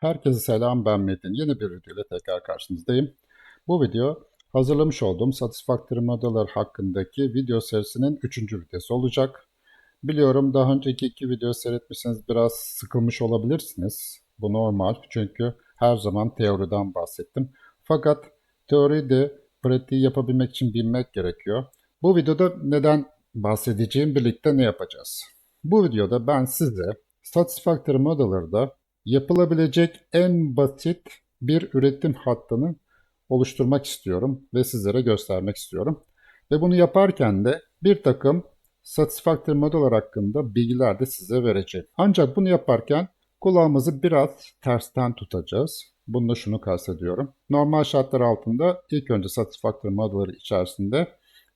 Herkese selam ben Metin. Yeni bir video ile tekrar karşınızdayım. Bu video hazırlamış olduğum Satisfactory Modeler hakkındaki video serisinin 3. videosu olacak. Biliyorum daha önceki iki video seyretmişseniz biraz sıkılmış olabilirsiniz. Bu normal çünkü her zaman teoriden bahsettim. Fakat teoriyi de pratiği yapabilmek için bilmek gerekiyor. Bu videoda neden bahsedeceğim birlikte ne yapacağız? Bu videoda ben size Satisfactory Modeler'da yapılabilecek en basit bir üretim hattını oluşturmak istiyorum ve sizlere göstermek istiyorum. Ve bunu yaparken de bir takım Satisfactory Modeler hakkında bilgiler de size vereceğim. Ancak bunu yaparken kulağımızı biraz tersten tutacağız. Bununla şunu kastediyorum. Normal şartlar altında ilk önce Satisfactory Modeler içerisinde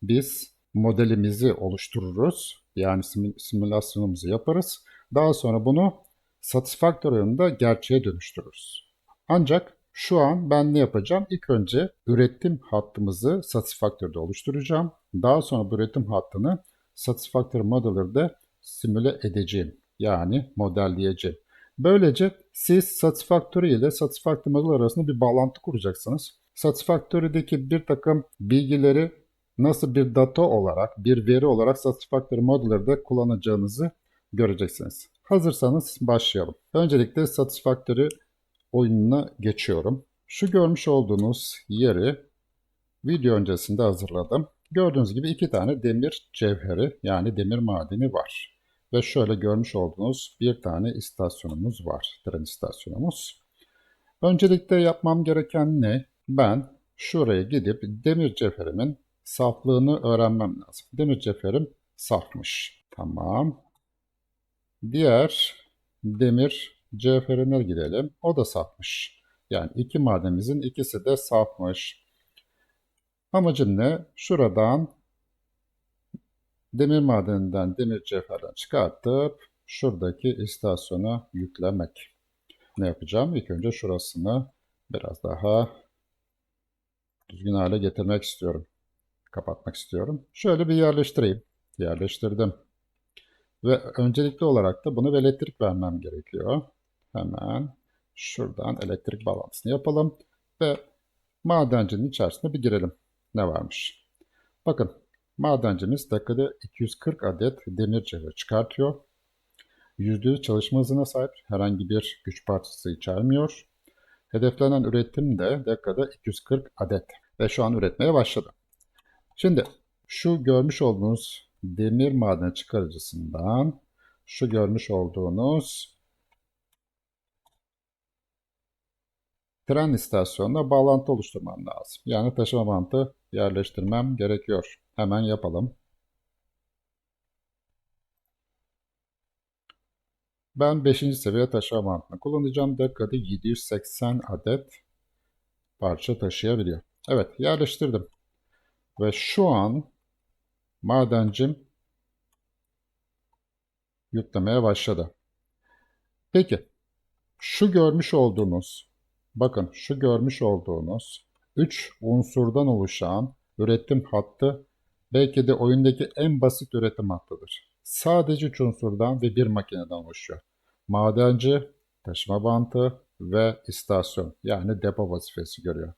biz modelimizi oluştururuz. Yani simülasyonumuzu yaparız. Daha sonra bunu Satisfactory'ında gerçeğe dönüştürürüz. Ancak şu an ben ne yapacağım? İlk önce üretim hattımızı Satisfactory'de oluşturacağım. Daha sonra bu üretim hattını Satisfactory Modeler'da simüle edeceğim. Yani modelleyeceğim. Böylece siz Satisfactory ile Satisfactory Modeler arasında bir bağlantı kuracaksınız. Satisfactory'deki bir takım bilgileri nasıl bir data olarak, bir veri olarak Satisfactory Modeler'da kullanacağınızı göreceksiniz. Hazırsanız başlayalım. Öncelikle Satisfactory oyununa geçiyorum. Şu görmüş olduğunuz yeri video öncesinde hazırladım. Gördüğünüz gibi iki tane demir cevheri yani demir madeni var. Ve şöyle görmüş olduğunuz bir tane istasyonumuz var. Tren istasyonumuz. Öncelikle yapmam gereken ne? Ben şuraya gidip demir cevherimin saflığını öğrenmem lazım. Demir cevherim safmış. Tamam. Diğer demir cevherine gidelim. O da safmış. Yani iki madenimizin ikisi de safmış. Amacım ne? Şuradan demir madeninden demir cevherden çıkartıp şuradaki istasyona yüklemek. Ne yapacağım? İlk önce şurasını biraz daha düzgün hale getirmek istiyorum. Kapatmak istiyorum. Şöyle bir yerleştireyim. Yerleştirdim. Ve öncelikli olarak da bunu elektrik vermem gerekiyor. Hemen şuradan elektrik bağlantısını yapalım ve madencinin içerisine bir girelim. Ne varmış? Bakın madencimiz dakikada 240 adet demir cevher çıkartıyor. %100 çalışma hızına sahip herhangi bir güç parçası içermiyor. Hedeflenen üretim de dakikada 240 adet ve şu an üretmeye başladı. Şimdi şu görmüş olduğunuz demir madeni çıkarıcısından şu görmüş olduğunuz tren istasyonuna bağlantı oluşturmam lazım. Yani taşıma bantı yerleştirmem gerekiyor. Hemen yapalım. Ben 5. seviye taşıma bantını kullanacağım. Dakikada 780 adet parça taşıyabiliyor. Evet yerleştirdim. Ve şu an madencim yüklemeye başladı. Peki şu görmüş olduğunuz bakın şu görmüş olduğunuz 3 unsurdan oluşan üretim hattı belki de oyundaki en basit üretim hattıdır. Sadece 3 unsurdan ve bir makineden oluşuyor. Madenci, taşıma bantı ve istasyon yani depo vazifesi görüyor.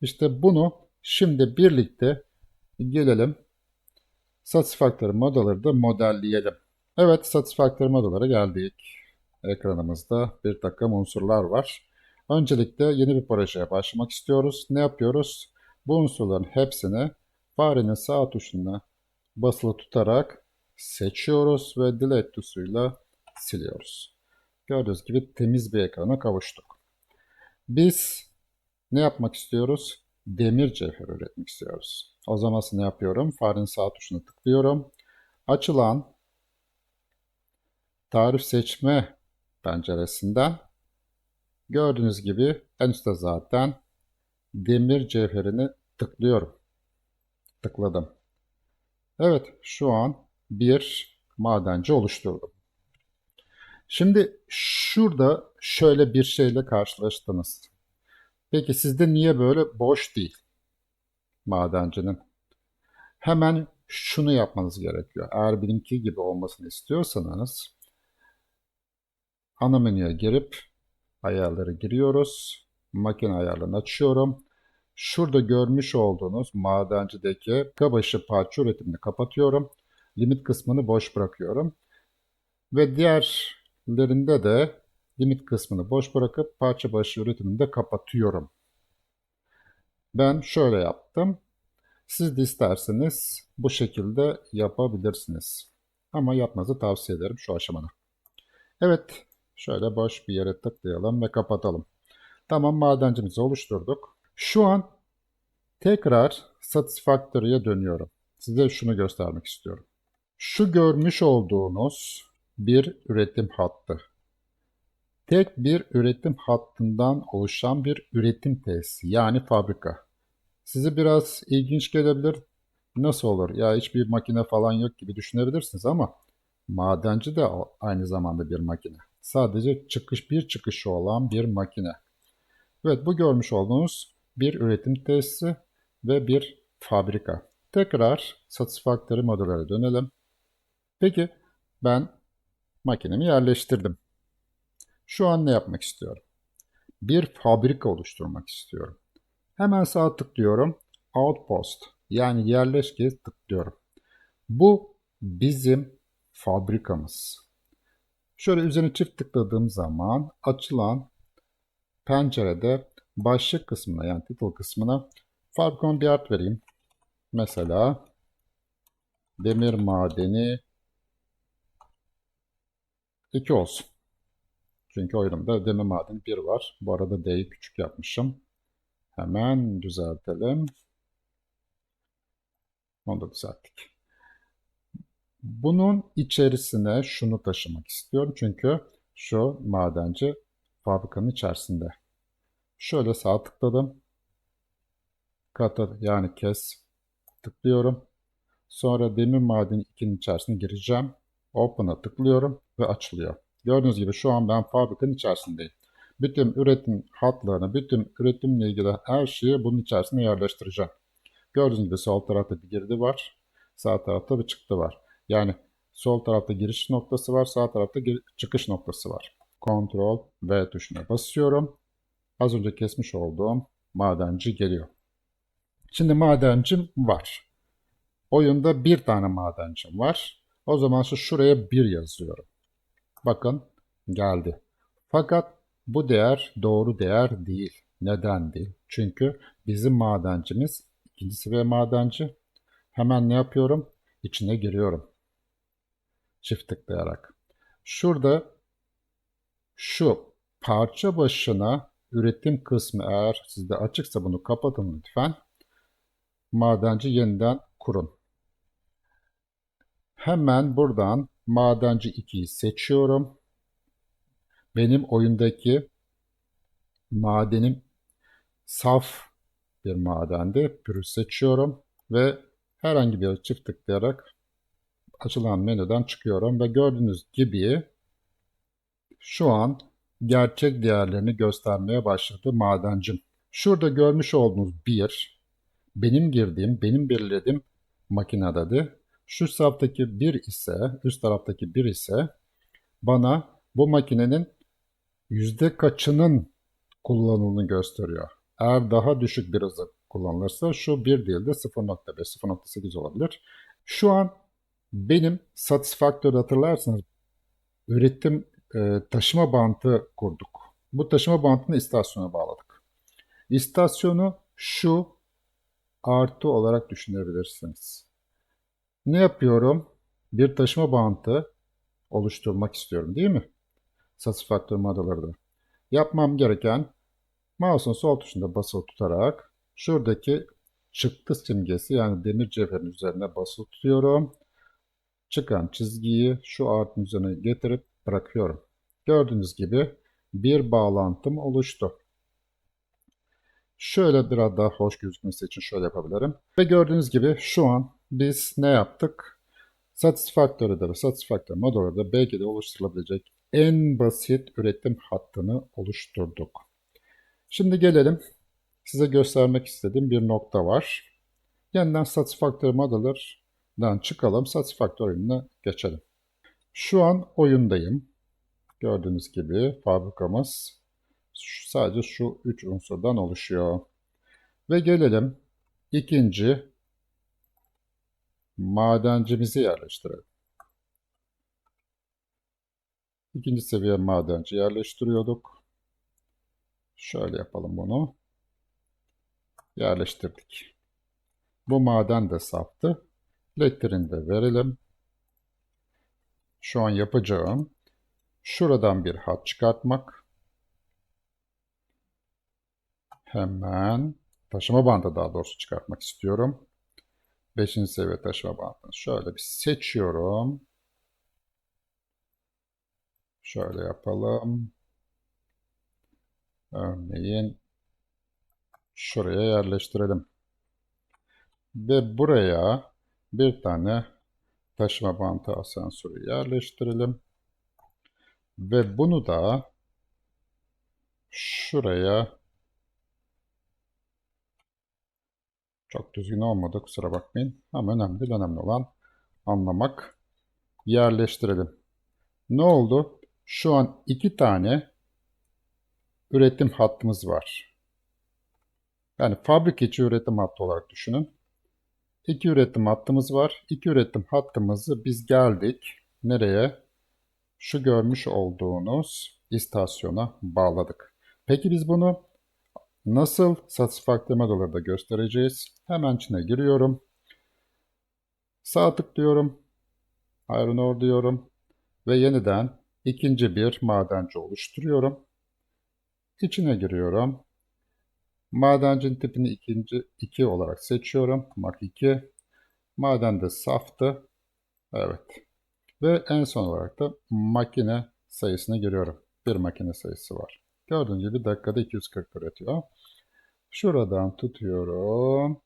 İşte bunu şimdi birlikte gelelim Satisfactory modelleri de modelleyelim. Evet, Satisfactory modellara geldik. Ekranımızda bir takım unsurlar var. Öncelikle yeni bir projeye başlamak istiyoruz. Ne yapıyoruz? Bu unsurların hepsini farenin sağ tuşuna basılı tutarak seçiyoruz ve delete tuşuyla siliyoruz. Gördüğünüz gibi temiz bir ekrana kavuştuk. Biz ne yapmak istiyoruz? Demir cevher üretmek istiyoruz. O zaman ne yapıyorum? Farenin sağ tuşuna tıklıyorum. Açılan tarif seçme penceresinden gördüğünüz gibi en üstte zaten demir cevherini tıklıyorum. Tıkladım. Evet şu an bir madenci oluşturdum. Şimdi şurada şöyle bir şeyle karşılaştınız. Peki sizde niye böyle boş değil? Madencinin. Hemen şunu yapmanız gerekiyor. Eğer benimki gibi olmasını istiyorsanız ana menüye girip ayarları giriyoruz. Makine ayarlarını açıyorum. Şurada görmüş olduğunuz madencideki kabaşı parça üretimini kapatıyorum. Limit kısmını boş bırakıyorum. Ve diğerlerinde de limit kısmını boş bırakıp parça başı üretimini de kapatıyorum. Ben şöyle yaptım. Siz de isterseniz bu şekilde yapabilirsiniz. Ama yapmanızı tavsiye ederim şu aşamada. Evet, şöyle boş bir yere tıklayalım ve kapatalım. Tamam madencimizi oluşturduk. Şu an tekrar Satisfactory'e dönüyorum. Size şunu göstermek istiyorum. Şu görmüş olduğunuz bir üretim hattı. Tek bir üretim hattından oluşan bir üretim tesisi yani fabrika. Size biraz ilginç gelebilir. Nasıl olur? Ya hiçbir makine falan yok gibi düşünebilirsiniz ama madenci de aynı zamanda bir makine. Sadece çıkış bir çıkışı olan bir makine. Evet bu görmüş olduğunuz bir üretim tesisi ve bir fabrika. Tekrar Satisfactory modellere dönelim. Peki ben makinemi yerleştirdim. Şu an ne yapmak istiyorum? Bir fabrika oluşturmak istiyorum. Hemen sağ tıklıyorum. Outpost yani yerleşke tıklıyorum. Bu bizim fabrikamız. Şöyle üzerine çift tıkladığım zaman açılan pencerede başlık kısmına yani title kısmına Fabrikon bir ad vereyim. Mesela demir madeni 2 olsun. Çünkü oyunumda demir madeni 1 var. Bu arada D'yi küçük yapmışım. Hemen düzeltelim. Onu da düzelttik. Bunun içerisine şunu taşımak istiyorum. Çünkü şu madenci fabrikanın içerisinde. Şöyle sağ tıkladım. Kata yani kes tıklıyorum. Sonra demir madeni 2'nin içerisine gireceğim. Open'a tıklıyorum ve açılıyor. Gördüğünüz gibi şu an ben fabrikanın içerisindeyim. Bütün üretim hatlarını, bütün üretimle ilgili her şeyi bunun içerisine yerleştireceğim. Gördüğünüz gibi sol tarafta bir girdi var. Sağ tarafta bir çıktı var. Yani sol tarafta giriş noktası var. Sağ tarafta çıkış noktası var. Ctrl V tuşuna basıyorum. Az önce kesmiş olduğum madenci geliyor. Şimdi madencim var. Oyunda bir tane madencim var. O zaman şu şuraya bir yazıyorum. Bakın geldi. Fakat bu değer doğru değer değil. Neden değil? Çünkü bizim madencimiz ikinci seviye madenci. Hemen ne yapıyorum? İçine giriyorum. Çift tıklayarak. Şurada şu parça başına üretim kısmı eğer sizde açıksa bunu kapatın lütfen. Madenci yeniden kurun. Hemen buradan madenci 2'yi seçiyorum. Benim oyundaki madenim saf bir madendi. Pürüz seçiyorum ve herhangi bir çift tıklayarak açılan menüden çıkıyorum ve gördüğünüz gibi şu an gerçek değerlerini göstermeye başladı madencim. Şurada görmüş olduğunuz bir benim girdiğim, benim belirlediğim makinededir. Şu saftaki bir ise, üst taraftaki bir ise bana bu makinenin yüzde kaçının kullanıldığını gösteriyor. Eğer daha düşük bir hızı kullanılırsa şu 1 değil de 0.5, 0.8 olabilir. Şu an benim Satisfactory hatırlarsanız üretim e, taşıma bantı kurduk. Bu taşıma bantını istasyona bağladık. İstasyonu şu artı olarak düşünebilirsiniz. Ne yapıyorum? Bir taşıma bantı oluşturmak istiyorum değil mi? Satisfactory model'larda. Yapmam gereken mouse'un sol tuşunda basılı tutarak şuradaki çıktı simgesi yani demir cevherin üzerine basılı tutuyorum. Çıkan çizgiyi şu artın üzerine getirip bırakıyorum. Gördüğünüz gibi bir bağlantım oluştu. Şöyle biraz daha hoş gözükmesi için şöyle yapabilirim. Ve gördüğünüz gibi şu an biz ne yaptık? Satisfactory'de ve Satisfactory Modular'da belki de oluşturulabilecek en basit üretim hattını oluşturduk. Şimdi gelelim size göstermek istediğim bir nokta var. Yeniden Satisfactory Modular'dan çıkalım. Satisfactory'ine geçelim. Şu an oyundayım. Gördüğünüz gibi fabrikamız Sadece şu üç unsurdan oluşuyor. Ve gelelim ikinci madencimizi yerleştirelim. İkinci seviye madenci yerleştiriyorduk. Şöyle yapalım bunu. Yerleştirdik. Bu maden de saftı. Elektriğini de verelim. Şu an yapacağım şuradan bir hat çıkartmak. Hemen taşıma bandı daha doğrusu çıkartmak istiyorum. 5. seviye taşıma bandını şöyle bir seçiyorum. Şöyle yapalım. Örneğin şuraya yerleştirelim. Ve buraya bir tane taşıma bandı asansörü yerleştirelim. Ve bunu da şuraya çok düzgün olmadı kusura bakmayın. Ama önemli değil. Önemli olan anlamak. Yerleştirelim. Ne oldu? Şu an iki tane üretim hattımız var. Yani fabrika içi üretim hattı olarak düşünün. İki üretim hattımız var. İki üretim hattımızı biz geldik. Nereye? Şu görmüş olduğunuz istasyona bağladık. Peki biz bunu nasıl Satisfactory Modular'da göstereceğiz? Hemen içine giriyorum. Sağ tıklıyorum. Iron Ore diyorum. Ve yeniden ikinci bir madenci oluşturuyorum. İçine giriyorum. Madencinin tipini ikinci 2 olarak seçiyorum. Mak 2. Maden de saftı. Evet. Ve en son olarak da makine sayısını giriyorum. Bir makine sayısı var. Gördüğünüz gibi dakikada 240 üretiyor. Şuradan tutuyorum.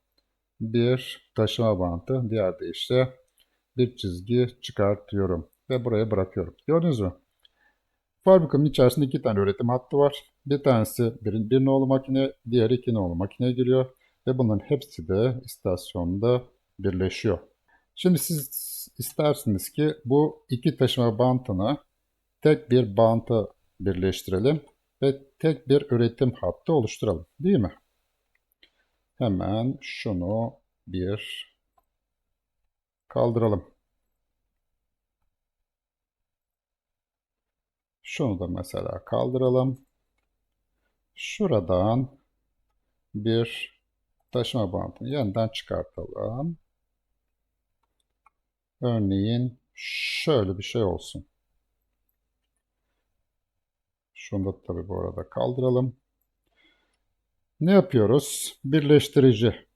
Bir taşıma bandı. Diğer deyişle bir çizgi çıkartıyorum. Ve buraya bırakıyorum. Gördünüz mü? Fabrikanın içerisinde iki tane üretim hattı var. Bir tanesi bir, bir nolu makine, diğeri iki nolu makineye giriyor. Ve bunların hepsi de istasyonda birleşiyor. Şimdi siz istersiniz ki bu iki taşıma bantını tek bir banta birleştirelim ve tek bir üretim hattı oluşturalım. Değil mi? Hemen şunu bir kaldıralım. Şunu da mesela kaldıralım. Şuradan bir taşıma bantını yeniden çıkartalım. Örneğin şöyle bir şey olsun. Şunu da tabii bu arada kaldıralım. Ne yapıyoruz? Birleştirici.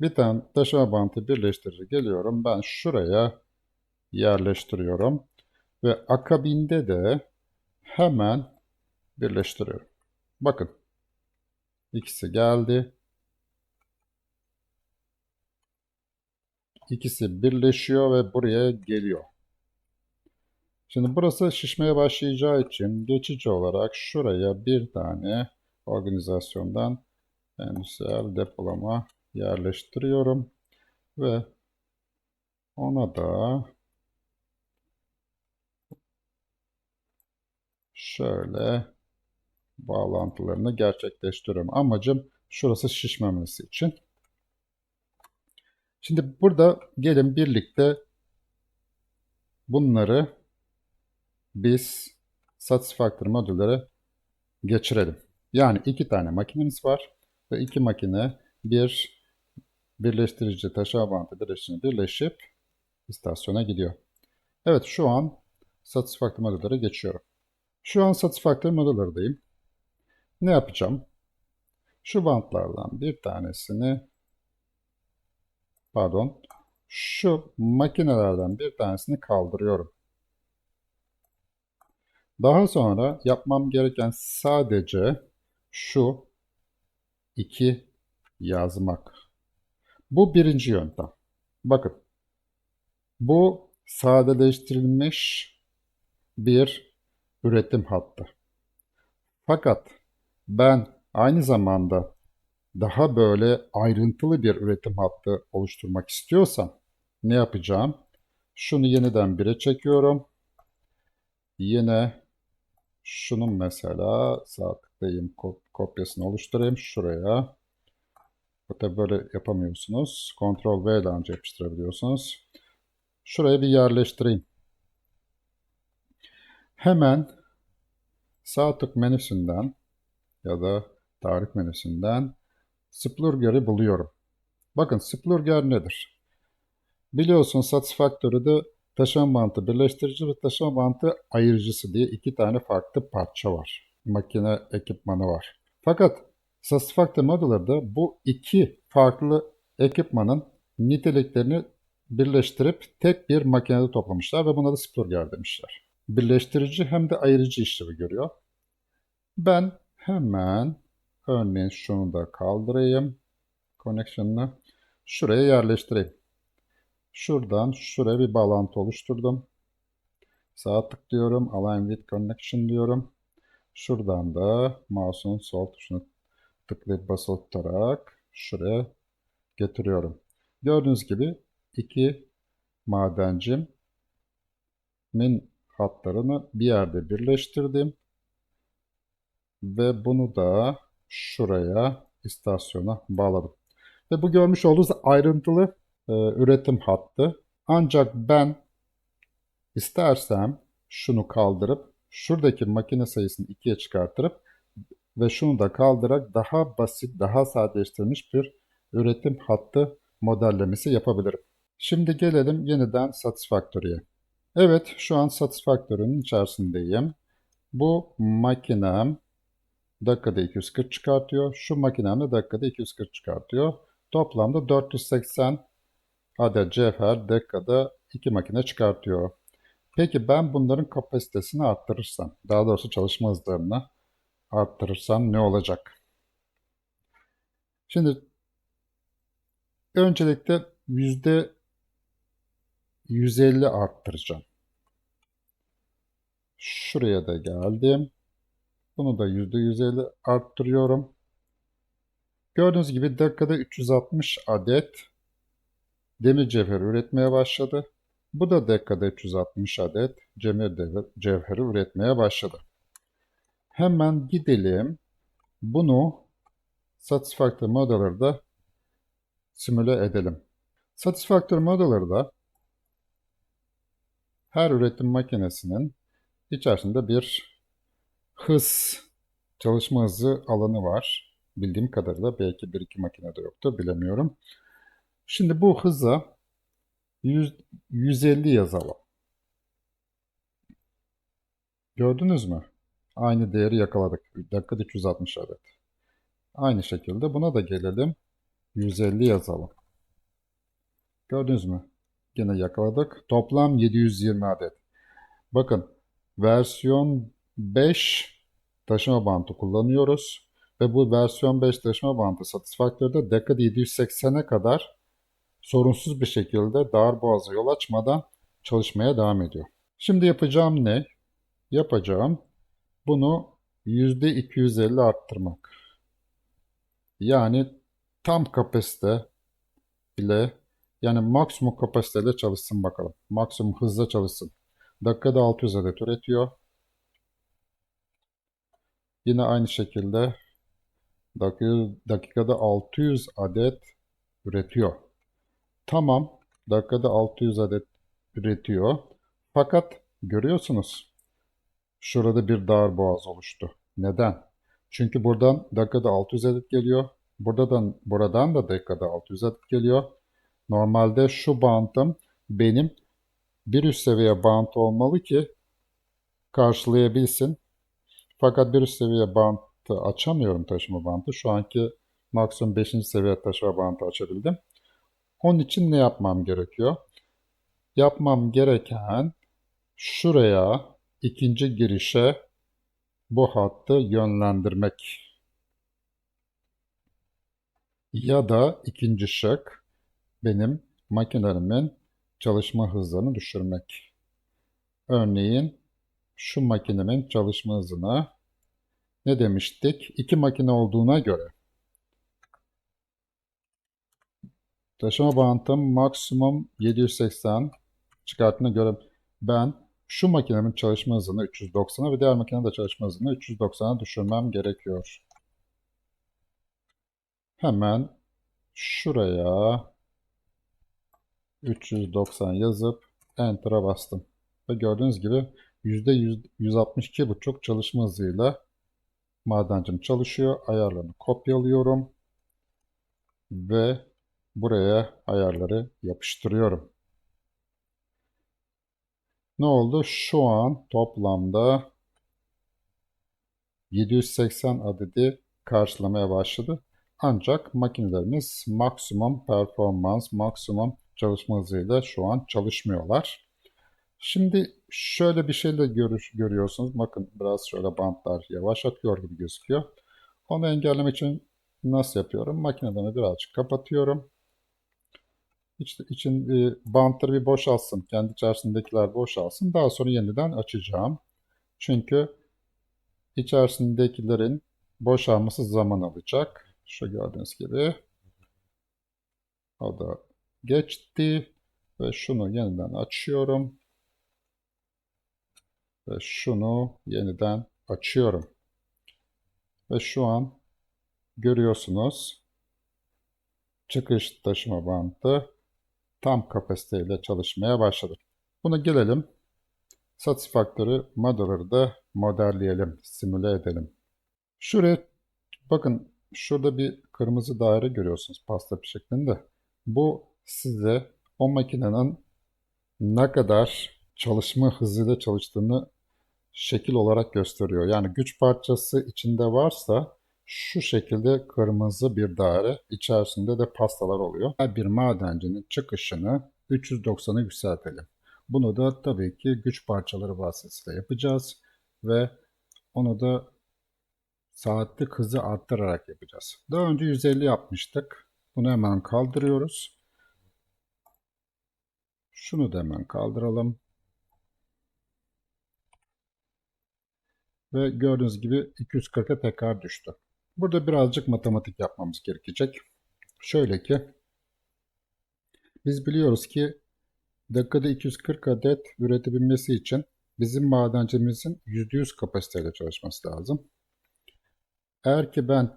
Bir tane taşıma bantı birleştirici geliyorum. Ben şuraya yerleştiriyorum. Ve akabinde de hemen birleştiriyorum. Bakın. İkisi geldi. İkisi birleşiyor ve buraya geliyor. Şimdi burası şişmeye başlayacağı için geçici olarak şuraya bir tane organizasyondan endüstriyel depolama yerleştiriyorum ve ona da şöyle bağlantılarını gerçekleştiriyorum. Amacım şurası şişmemesi için. Şimdi burada gelin birlikte bunları biz Satisfactory modüllere geçirelim. Yani iki tane makinemiz var ve iki makine bir birleştirici taşıma bandı birleştirici birleşip istasyona gidiyor. Evet şu an Satisfactory modüllere geçiyorum. Şu an Satisfactory modüller'deyim. Ne yapacağım? Şu bantlardan bir tanesini pardon şu makinelerden bir tanesini kaldırıyorum. Daha sonra yapmam gereken sadece şu iki yazmak. Bu birinci yöntem. Bakın. Bu sadeleştirilmiş bir üretim hattı. Fakat ben aynı zamanda daha böyle ayrıntılı bir üretim hattı oluşturmak istiyorsam ne yapacağım? Şunu yeniden bire çekiyorum. Yine Şunun mesela sağ tıklayayım kop- kopyasını oluşturayım şuraya. Tabi böyle yapamıyorsunuz. Ctrl V ile anca yapıştırabiliyorsunuz. Şuraya bir yerleştireyim. Hemen sağ tık menüsünden ya da tarih menüsünden Splurger'i buluyorum. Bakın Splurger nedir? Biliyorsun Satisfactory'de taşıma bantı birleştirici ve taşıma bantı ayırıcısı diye iki tane farklı parça var. Makine ekipmanı var. Fakat Satisfactory Modeler'da bu iki farklı ekipmanın niteliklerini birleştirip tek bir makinede toplamışlar ve buna da Splurger demişler. Birleştirici hem de ayırıcı işlevi görüyor. Ben hemen örneğin şunu da kaldırayım. Connection'ını şuraya yerleştireyim. Şuradan şuraya bir bağlantı oluşturdum. Sağ tıklıyorum. Align with Connection diyorum. Şuradan da mouse'un sol tuşunu tıklayıp basılı tutarak şuraya getiriyorum. Gördüğünüz gibi iki madencim min hatlarını bir yerde birleştirdim. Ve bunu da şuraya istasyona bağladım. Ve bu görmüş olduğunuz ayrıntılı e, üretim hattı. Ancak ben istersem şunu kaldırıp şuradaki makine sayısını ikiye çıkartırıp ve şunu da kaldırarak daha basit, daha sadeleştirilmiş bir üretim hattı modellemesi yapabilirim. Şimdi gelelim yeniden Satisfactory'e. Evet, şu an Satisfactory'nin içerisindeyim. Bu makinem dakikada 240 çıkartıyor. Şu makinem de dakikada 240 çıkartıyor. Toplamda 480 adet cevher dakikada iki makine çıkartıyor. Peki ben bunların kapasitesini arttırırsam, daha doğrusu çalışma hızlarını arttırırsam ne olacak? Şimdi öncelikle yüzde 150 arttıracağım. Şuraya da geldim. Bunu da yüzde 150 arttırıyorum. Gördüğünüz gibi dakikada 360 adet demir cevher üretmeye başladı. Bu da dakikada 360 adet demir cevheri üretmeye başladı. Hemen gidelim. Bunu Satisfactory Modeler'da simüle edelim. Satisfactory Modeler'da her üretim makinesinin içerisinde bir hız, çalışma hızı alanı var. Bildiğim kadarıyla belki bir iki makinede yoktur bilemiyorum. Şimdi bu hıza 100, 150 yazalım. Gördünüz mü? Aynı değeri yakaladık. Dakikada 360 adet. Aynı şekilde buna da gelelim. 150 yazalım. Gördünüz mü? Yine yakaladık. Toplam 720 adet. Bakın versiyon 5 taşıma bantı kullanıyoruz. Ve bu versiyon 5 taşıma bantı Satisfactory'de dakikada 780'e kadar sorunsuz bir şekilde dar boğaza yol açmadan çalışmaya devam ediyor. Şimdi yapacağım ne? Yapacağım bunu %250 arttırmak. Yani tam kapasite ile yani maksimum kapasiteyle çalışsın bakalım. Maksimum hızla çalışsın. Dakikada 600 adet üretiyor. Yine aynı şekilde dakikada 600 adet üretiyor. Tamam, dakikada 600 adet üretiyor. Fakat görüyorsunuz, şurada bir dar boğaz oluştu. Neden? Çünkü buradan dakikada 600 adet geliyor. Buradan, buradan da dakikada 600 adet geliyor. Normalde şu bantım benim bir üst seviye bant olmalı ki karşılayabilsin. Fakat bir üst seviye bantı açamıyorum taşıma bantı. Şu anki maksimum 5. seviye taşıma bantı açabildim. Onun için ne yapmam gerekiyor? Yapmam gereken şuraya ikinci girişe bu hattı yönlendirmek. Ya da ikinci şık benim makinelerimin çalışma hızlarını düşürmek. Örneğin şu makinemin çalışma hızına ne demiştik? İki makine olduğuna göre taşıma bantım maksimum 780 çıkarttığına göre ben şu makinenin çalışma hızını 390'a ve diğer makinenin de çalışma hızını 390'a düşürmem gerekiyor. Hemen şuraya 390 yazıp Enter'a bastım. Ve gördüğünüz gibi %162,5 çalışma hızıyla madencim çalışıyor. Ayarlarını kopyalıyorum. Ve buraya ayarları yapıştırıyorum. Ne oldu? Şu an toplamda 780 adedi karşılamaya başladı. Ancak makinelerimiz maksimum performans, maksimum çalışma hızıyla şu an çalışmıyorlar. Şimdi şöyle bir şeyle görüş, görüyorsunuz. Bakın biraz şöyle bantlar yavaş akıyor gibi gözüküyor. Onu engellemek için nasıl yapıyorum? Makineden birazcık kapatıyorum. İç, için e, bantları bir boşalsın. Kendi içerisindekiler boşalsın. Daha sonra yeniden açacağım. Çünkü içerisindekilerin boşalması zaman alacak. Şu gördüğünüz gibi. O da geçti. Ve şunu yeniden açıyorum. Ve şunu yeniden açıyorum. Ve şu an görüyorsunuz çıkış taşıma bantı tam kapasiteyle çalışmaya başladı. Buna gelelim. Satisfactory Modeler'da modelleyelim, simüle edelim. Şuraya bakın şurada bir kırmızı daire görüyorsunuz pasta şeklinde. Bu size o makinenin ne kadar çalışma hızıyla çalıştığını şekil olarak gösteriyor. Yani güç parçası içinde varsa şu şekilde kırmızı bir daire, içerisinde de pastalar oluyor. Her bir madencinin çıkışını 390'a yükseltelim. Bunu da tabii ki güç parçaları vasıtasıyla yapacağız ve onu da saatlik hızı arttırarak yapacağız. Daha önce 150 yapmıştık. Bunu hemen kaldırıyoruz. Şunu da hemen kaldıralım. Ve gördüğünüz gibi 240'a tekrar düştü. Burada birazcık matematik yapmamız gerekecek. Şöyle ki biz biliyoruz ki dakikada 240 adet üretebilmesi için bizim madencimizin %100 kapasiteyle çalışması lazım. Eğer ki ben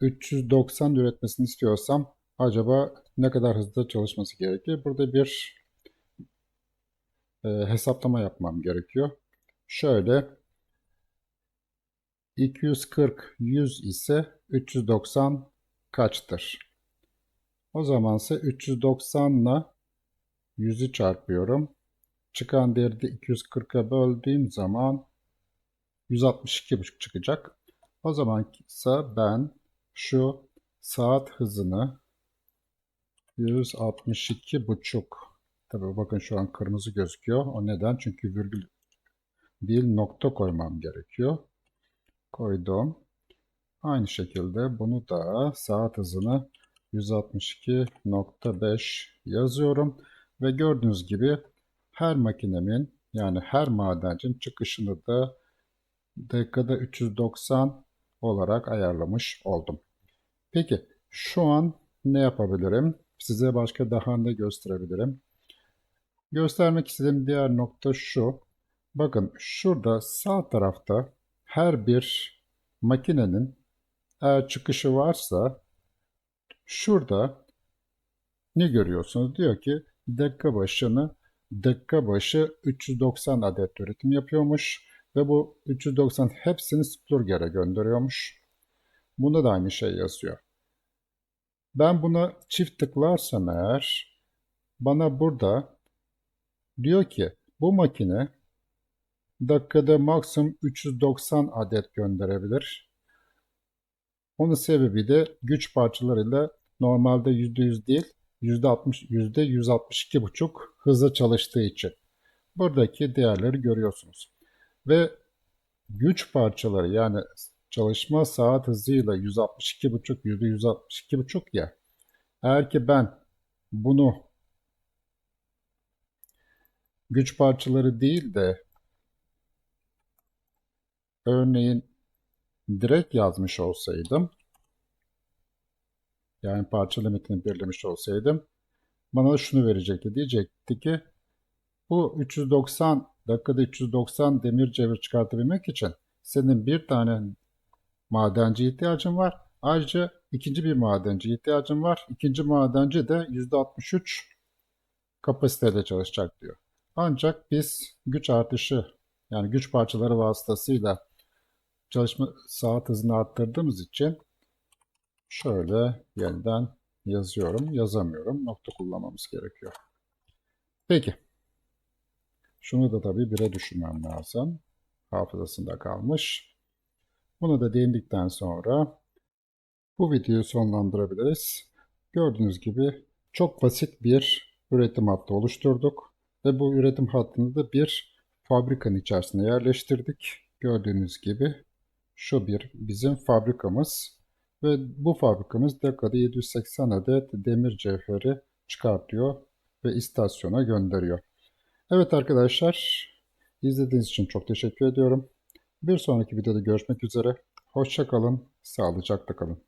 390 üretmesini istiyorsam acaba ne kadar hızlı çalışması gerekir? Burada bir e, hesaplama yapmam gerekiyor. Şöyle 240 100 ise 390 kaçtır? O zaman ise 390 ile 100'ü çarpıyorum. Çıkan değeri de 240'a böldüğüm zaman 162,5 çıkacak. O zaman ise ben şu saat hızını 162,5 Tabii bakın şu an kırmızı gözüküyor. O neden? Çünkü virgül değil nokta koymam gerekiyor koydum. Aynı şekilde bunu da saat hızını 162.5 yazıyorum. Ve gördüğünüz gibi her makinemin yani her madencin çıkışını da dakikada 390 olarak ayarlamış oldum. Peki şu an ne yapabilirim? Size başka daha ne gösterebilirim? Göstermek istediğim diğer nokta şu. Bakın şurada sağ tarafta her bir makinenin eğer çıkışı varsa şurada ne görüyorsunuz? Diyor ki dakika başını dakika başı 390 adet üretim yapıyormuş ve bu 390 hepsini Splurger'e gönderiyormuş. Bunda da aynı şey yazıyor. Ben buna çift tıklarsam eğer bana burada diyor ki bu makine dakikada maksimum 390 adet gönderebilir. Onun sebebi de güç parçalarıyla normalde %100 değil %60, %162,5 hızla çalıştığı için. Buradaki değerleri görüyorsunuz. Ve güç parçaları yani çalışma saat hızıyla 162,5 %162,5 ya. Eğer ki ben bunu güç parçaları değil de örneğin direkt yazmış olsaydım yani parça limitini belirlemiş olsaydım bana şunu verecekti. Diyecekti ki bu 390 dakikada 390 demir cevher çıkartabilmek için senin bir tane madenci ihtiyacın var. Ayrıca ikinci bir madenci ihtiyacın var. İkinci madenci de %63 kapasiteyle çalışacak diyor. Ancak biz güç artışı yani güç parçaları vasıtasıyla çalışma saat hızını arttırdığımız için şöyle yeniden yazıyorum. Yazamıyorum. Nokta kullanmamız gerekiyor. Peki. Şunu da tabii bire düşürmem lazım. Hafızasında kalmış. Bunu da değindikten sonra bu videoyu sonlandırabiliriz. Gördüğünüz gibi çok basit bir üretim hattı oluşturduk. Ve bu üretim hattını da bir fabrikanın içerisine yerleştirdik. Gördüğünüz gibi şu bir bizim fabrikamız. Ve bu fabrikamız dakikada 780 adet demir cevheri çıkartıyor ve istasyona gönderiyor. Evet arkadaşlar, izlediğiniz için çok teşekkür ediyorum. Bir sonraki videoda görüşmek üzere. Hoşça kalın, sağlıcakla kalın.